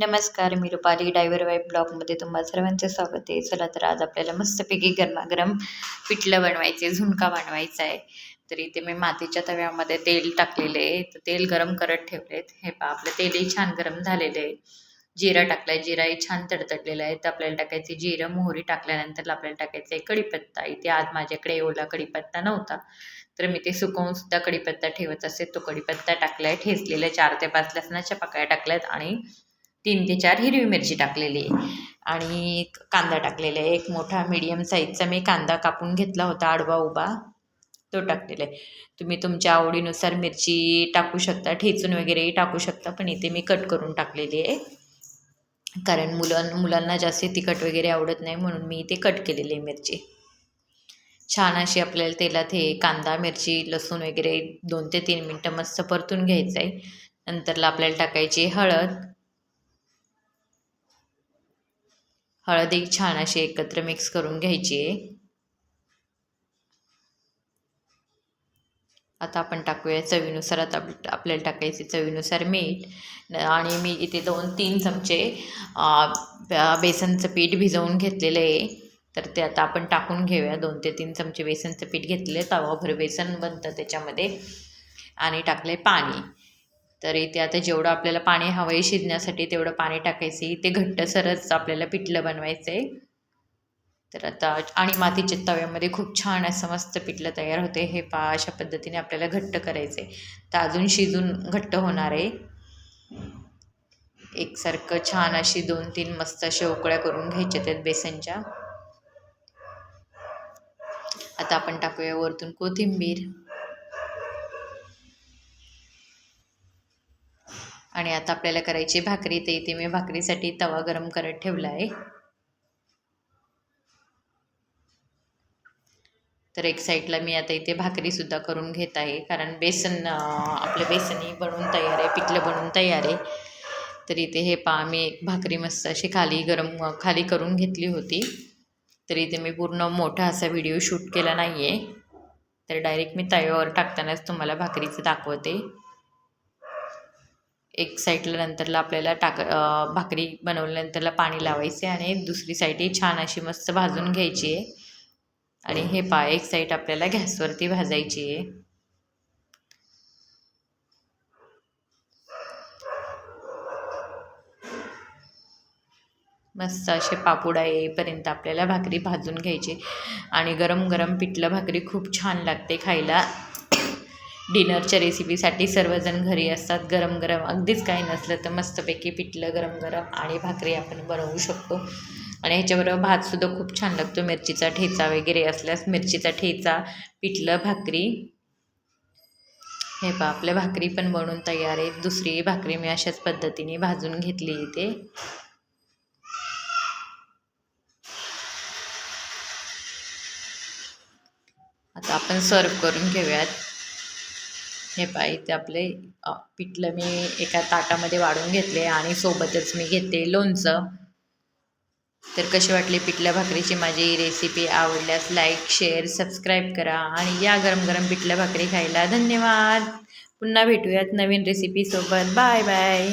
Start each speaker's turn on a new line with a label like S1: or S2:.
S1: नमस्कार मी Rupali driver wife ब्लॉगमध्ये तुम्हाला सर्वांचे स्वागत आहे. चला तर आज आपल्याला मस्तपैकी गरमागरम पिठलं बनवायचे झुणका बनवायचा आहे. तर इथे मी मातीच्या तव्यामध्ये तेल टाकलेले आहे. तर तेल गरम करत ठेवलेत हे पहा आपलं तेलही छान गरम झालेलं आहे. जिरा टाकलाय जिराही छान तडतडलेला आहे. तर आपल्याला टाकायचं जिरं मोहरी टाकल्यानंतर आपल्याला टाकायचं आहे कढीपत्ता. इथे आज माझ्याकडे ओला कढीपत्ता नव्हता. तर मी ते सुकवून सुद्धा कढीपत्ता ठेवत असते तो कढीपत्ता टाकलाय ठेचलेल्या चार ते पाच लसणाच्या पाकळ्या टाकल्यात आणि तीन ते चार हिरवी मिरची टाकलेली आहे. आणि कांदा टाकलेला आहे. एक मोठा मीडियम साईजचा मी कांदा कापून घेतला होता आडवा उभा. तो टाकलेला आहे. तुम्ही तुमच्या आवडीनुसार मिरची टाकू शकता ठेचून वगैरेही टाकू शकता पण इथे मी कट करून टाकलेली आहे. कारण मुलं मुलांना जास्त तिखट वगैरे आवडत नाही म्हणून मी इथे कट केलेली आहे मिरची. छान अशी आपल्याला तेलात हे कांदा मिरची लसूण वगैरे दोन ते तीन मिनटं मस्त परतून घ्यायचं आहे नंतरला आपल्याला टाकायची हळद. हळद एक छान अशी एकत्र मिक्स करून घ्यायची. आहे आता आपण टाकूया चवीनुसार आता आपल्याला टाकायचे चवीनुसार मीठ. आणि मी इथे दोन तीन चमचे बेसनचं पीठ भिजवून घेतलेलं आहे. तर ते आता आपण टाकून घेऊया. दोन ते तीन चमचे बेसनचं पीठ घेतलेलं आहे. तवाभर बेसन बनतं त्याच्यामध्ये. आणि टाकले पाणी. तर इथे आता जेवढं आपल्याला पाणी हवं आहे शिजण्यासाठी तेवढं पाणी टाकायचं. आहे ते घट्टसरच आपल्याला पिठलं बनवायचं आहे तर आता आणि मातीच्या तव्यामध्ये खूप छान असं मस्त पिठलं तयार होते हे पा अशा पद्धतीने आपल्याला घट्ट करायचं आहे तर अजून शिजून घट्ट होणार आहे. एकसारखं छान अशी दोन तीन मस्त अशा उकळ्या करून घ्यायच्या त्यात बेसनच्या. आता आपण टाकूया वरतून कोथिंबीर. आणि आता आपल्याला करायची भाकरी. ते इथे मी भाकरीसाठी तवा गरम करत ठेवला आहे. तर एक साईडला मी आता इथे भाकरीसुद्धा करून घेत आहे. कारण बेसन आपलं बेसनही बनवून तयार आहे पिठलं बनवून तयार आहे. तर इथे हे पा मी एक भाकरी मस्त अशी खाली गरम खाली करून घेतली होती. तर इथे मी पूर्ण मोठा असा व्हिडिओ शूट केला नाही आहे तर डायरेक्ट मी तव्यावर टाकतानाच तुम्हाला भाकरीचं दाखवते. एक साईडला नंतरला आपल्याला टाक भाकरी बनवल्यानंतरला पाणी लावायचे आणि दुसरी साईडही छान अशी मस्त भाजून घ्यायची. आहे आणि हे पा एक साईड आपल्याला गॅसवरती भाजायची आहे. मस्त असे पापुडा येईपर्यंत आपल्याला भाकरी भाजून घ्यायची. आणि गरम गरम पिठलं भाकरी खूप छान लागते खायला. डिनरच्या रेसिपीसाठी सर्वजण घरी असतात. गरम गरम. अगदीच काही नसलं तर मस्तपैकी पिठलं गरम गरम आणि भाकरी आपण बनवू शकतो. आणि ह्याच्याबरोबर भातसुद्धा खूप छान लागतो. मिरचीचा ठेचा वगैरे असल्यास मिरचीचा ठेचा पिठलं भाकरी. हे पा आपल्या भाकरी पण बनवून तयार आहे दुसरी भाकरी मी अशाच पद्धतीने भाजून घेतली इथे. आता आपण सर्व करून घेऊयात. हे पा इथे आपले पिठलं मी एका ताटामध्ये वाढून घेतले आणि सोबतच मी घेते लोणचं. तर कशी वाटली पिठल्या भाकरीची माझी रेसिपी आवडल्यास लाईक शेअर सबस्क्राईब करा आणि या गरम गरम पिठल्या भाकरी खायला धन्यवाद. पुन्हा भेटूयात नवीन रेसिपीसोबत बाय बाय